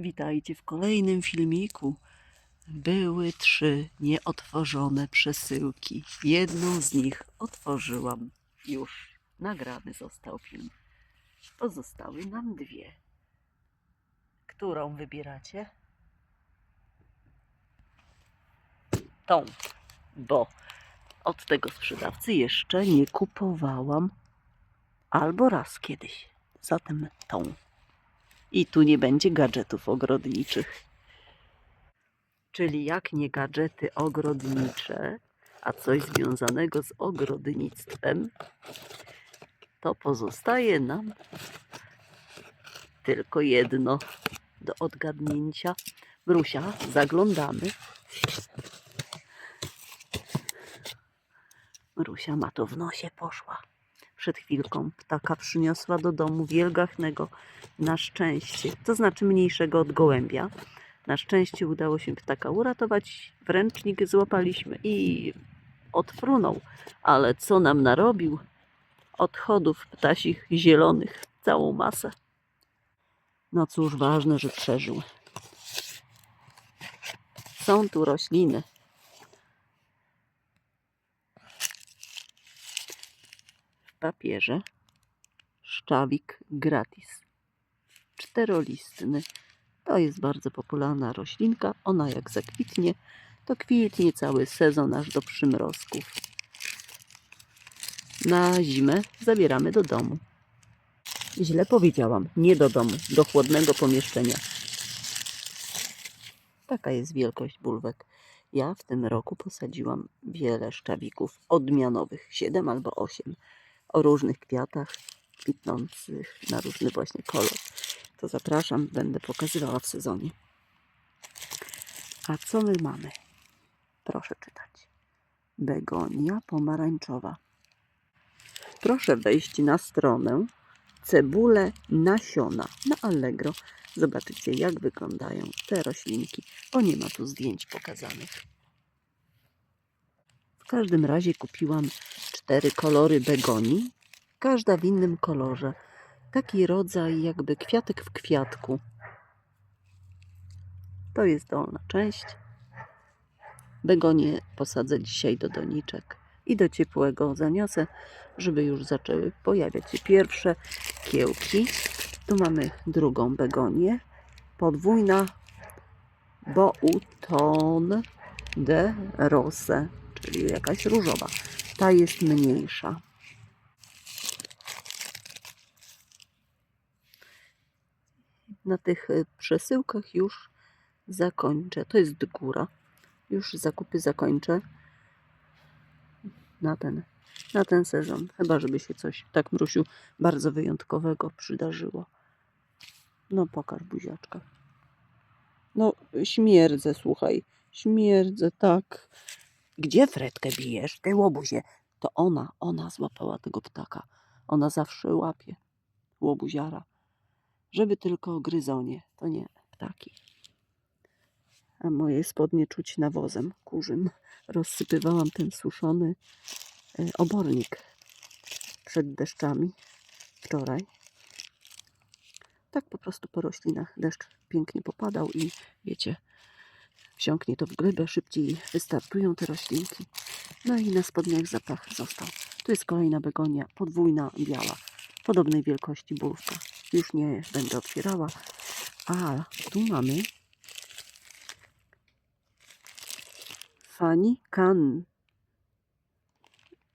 Witajcie w kolejnym filmiku. Były trzy nieotworzone przesyłki. Jedną z nich otworzyłam już. Nagrany został film. Pozostały nam dwie. Którą wybieracie? Tą, bo od tego sprzedawcy jeszcze nie kupowałam albo raz kiedyś. Zatem tą. I tu nie będzie gadżetów ogrodniczych. Czyli jak nie gadżety ogrodnicze, a coś związanego z ogrodnictwem, to pozostaje nam tylko jedno do odgadnięcia. Brusia, zaglądamy. Rusia ma to w nosie poszła. Przed chwilką ptaka przyniosła do domu wielgachnego na szczęście, to znaczy mniejszego od gołębia. Na szczęście udało się ptaka uratować, w ręcznik złapaliśmy i odfrunął. Ale co nam narobił? Odchodów ptasich zielonych, całą masę. No cóż, ważne, że przeżył. Są tu rośliny. Papierze szczawik gratis czterolistny. To jest bardzo popularna roślinka. Ona jak zakwitnie, to kwitnie cały sezon aż do przymrozków. Na zimę zabieramy do domu. Źle powiedziałam, nie do domu, do chłodnego pomieszczenia. Taka jest wielkość bulwek. Ja w tym roku posadziłam wiele szczawików odmianowych, 7 albo 8, o różnych kwiatach, kwitnących na różny właśnie kolor to zapraszam, będę pokazywała w sezonie. A co my mamy? Proszę czytać. Begonia pomarańczowa. Proszę wejść na stronę cebule nasiona na Allegro. Zobaczycie, jak wyglądają te roślinki. O, nie ma tu zdjęć pokazanych. Każdym razie kupiłam cztery kolory begonii, każda w innym kolorze taki rodzaj jakby kwiatek w kwiatku. To jest dolna część. Begonie posadzę dzisiaj do doniczek i do ciepłego zaniosę, żeby już zaczęły pojawiać się pierwsze kiełki. Tu mamy drugą begonię, podwójna Bouton de Rose, czyli jakaś różowa. Ta jest mniejsza. na tych y, przesyłkach już zakończę. To jest góra. Już zakupy zakończę na ten, na ten sezon. Chyba, żeby się coś tak, Mrusiu, bardzo wyjątkowego przydarzyło. No, pokaż buziaczka. No, śmierdzę, słuchaj. Śmierdzę, tak. Gdzie Fredkę bijesz? Ty łobuzie. To ona, ona złapała tego ptaka. Ona zawsze łapie łobuziara żeby tylko gryzonie, to nie ptaki. A moje spodnie czuć nawozem kurzym. Rozsypywałam ten suszony e, obornik przed deszczami wczoraj. Tak po prostu po roślinach deszcz pięknie popadał i wiecie, wsiąknie to w glebę, szybciej wystartują te roślinki. No i na spodniach zapach został. Tu jest kolejna begonia, podwójna, biała, podobnej wielkości bulwka już nie będę otwierała. A tu mamy Fanny Kan.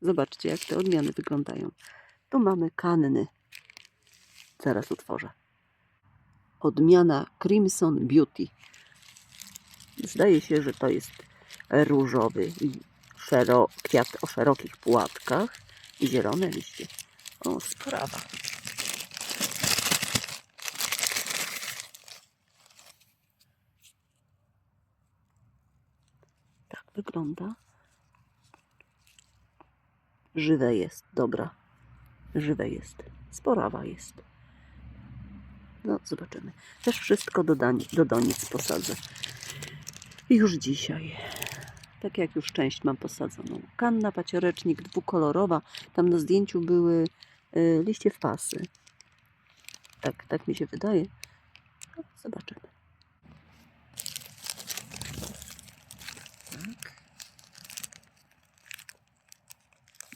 Zobaczcie, jak te odmiany wyglądają. Tu mamy kanny. Zaraz otworzę. Odmiana Crimson Beauty. Zdaje się, że to jest różowy szero, kwiat o szerokich płatkach i zielone liście. O, sprawa. wygląda. Żywe jest, dobra. Żywe jest. Sporawa jest. No, zobaczymy. Też wszystko do, do posadzę już dzisiaj. Tak jak już część mam posadzoną. Kanna, paciorecznik dwukolorowa. Tam na zdjęciu były y, liście w pasy. Tak, tak mi się wydaje. No, zobaczymy. Tak.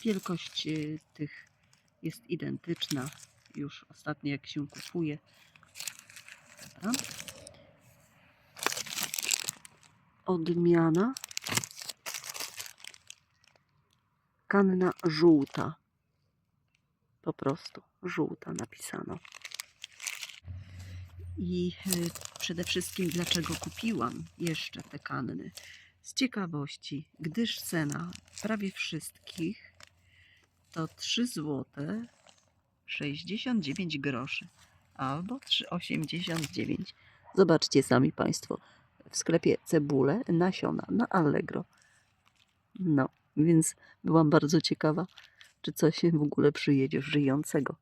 Wielkość y, tych jest identyczna. Już ostatnio jak się kupuje. Dobra. Odmiana kanna żółta. Po prostu żółta napisano. I y, przede wszystkim dlaczego kupiłam jeszcze te kanny? Z ciekawości, gdyż cena prawie wszystkich to 3 zł 69 groszy albo 3,89. Zobaczcie sami Państwo. W sklepie cebule, nasiona na Allegro. No, więc byłam bardzo ciekawa, czy coś w ogóle przyjedzie żyjącego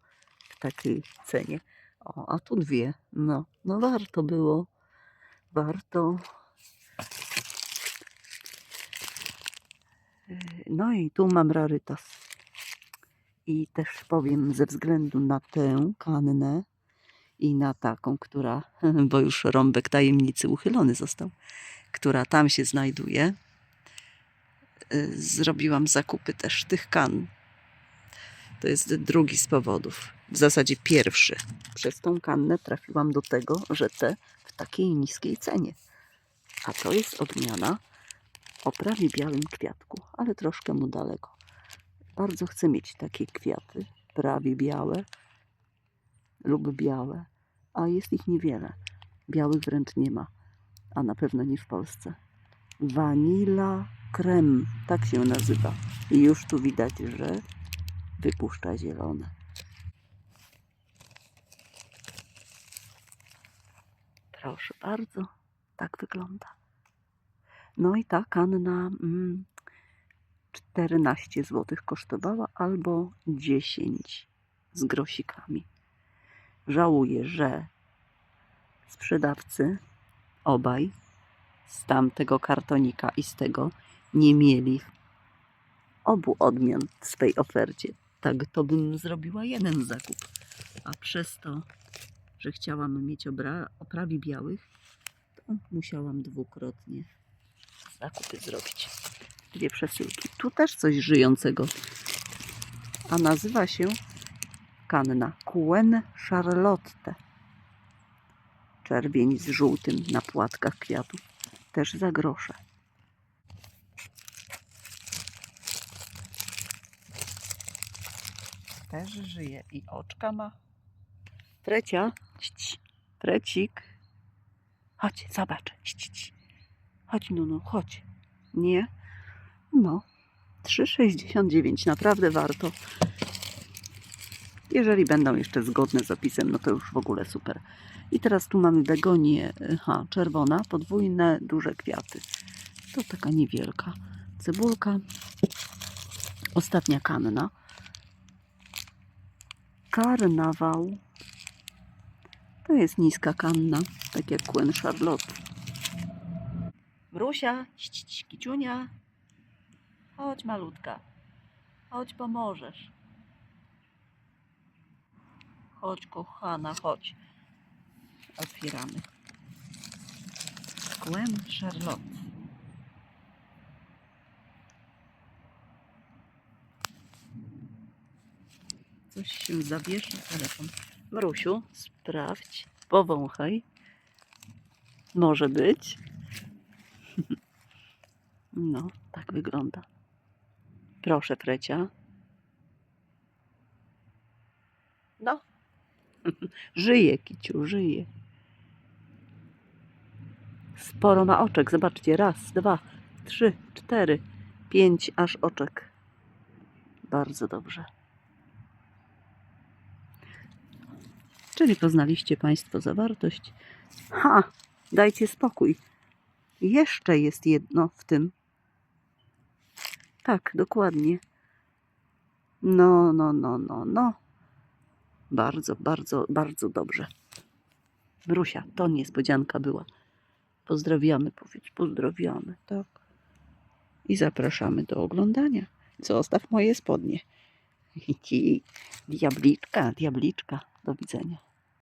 w takiej cenie. O, a tu dwie. No, no warto było. Warto. No i tu mam rarytas. I też powiem ze względu na tę kannę i na taką, która, bo już rąbek tajemnicy uchylony został, która tam się znajduje, yy, zrobiłam zakupy też tych kan. To jest drugi z powodów. W zasadzie pierwszy. Przez tą kannę trafiłam do tego, że te w takiej niskiej cenie. A to jest odmiana o prawie białym kwiatku, ale troszkę mu daleko. Bardzo chcę mieć takie kwiaty, prawie białe lub białe, a jest ich niewiele. Białych wręcz nie ma, a na pewno nie w Polsce. Vanilla krem, tak się nazywa. I już tu widać, że wypuszcza zielone. Proszę bardzo, tak wygląda. No i ta kanna mm, 14 zł kosztowała albo 10 z grosikami. Żałuję, że sprzedawcy obaj z tamtego kartonika i z tego nie mieli obu odmian w swej ofercie. Tak to bym zrobiła jeden zakup. A przez to, że chciałam mieć obra- oprawi białych, to musiałam dwukrotnie zakupy zrobić. Dwie przesyłki. Tu też coś żyjącego. A nazywa się kanna Quen Charlotte. Czerwień z żółtym na płatkach kwiatów. Też za grosze. Też żyje i oczka ma. Trecia. Ć, Trecik. Chodź, zobacz. Ć, ć. Chodź, no, chodź. Nie? No. 3,69. Naprawdę warto. Jeżeli będą jeszcze zgodne z opisem, no to już w ogóle super. I teraz tu mamy begonię, ha, czerwona, podwójne, duże kwiaty. To taka niewielka cebulka. Ostatnia kanna. Karnawał. To jest niska kanna, tak jak Quen Charlotte. Mrusia, ć, ć, ć, kiciunia. Chodź malutka. Chodź pomożesz. Chodź kochana, chodź. Otwieramy. Quen Charlotte. Coś się zawiesza telefon. Mrusiu, sprawdź, powąchaj. Może być. No, tak wygląda. Proszę, Frecia. No. żyje, Kiciu, żyje. Sporo ma oczek. Zobaczcie, raz, dwa, trzy, cztery, pięć aż oczek. Bardzo dobrze. Czyli poznaliście Państwo zawartość. Ha! Dajcie spokój. Jeszcze jest jedno w tym. Tak, dokładnie. No, no, no, no, no. Bardzo, bardzo, bardzo dobrze. Brusia, to niespodzianka była. Pozdrawiamy, powiedz, pozdrawiamy, tak. I zapraszamy do oglądania. Zostaw moje spodnie. Diabliczka, diabliczka. Do widzenia.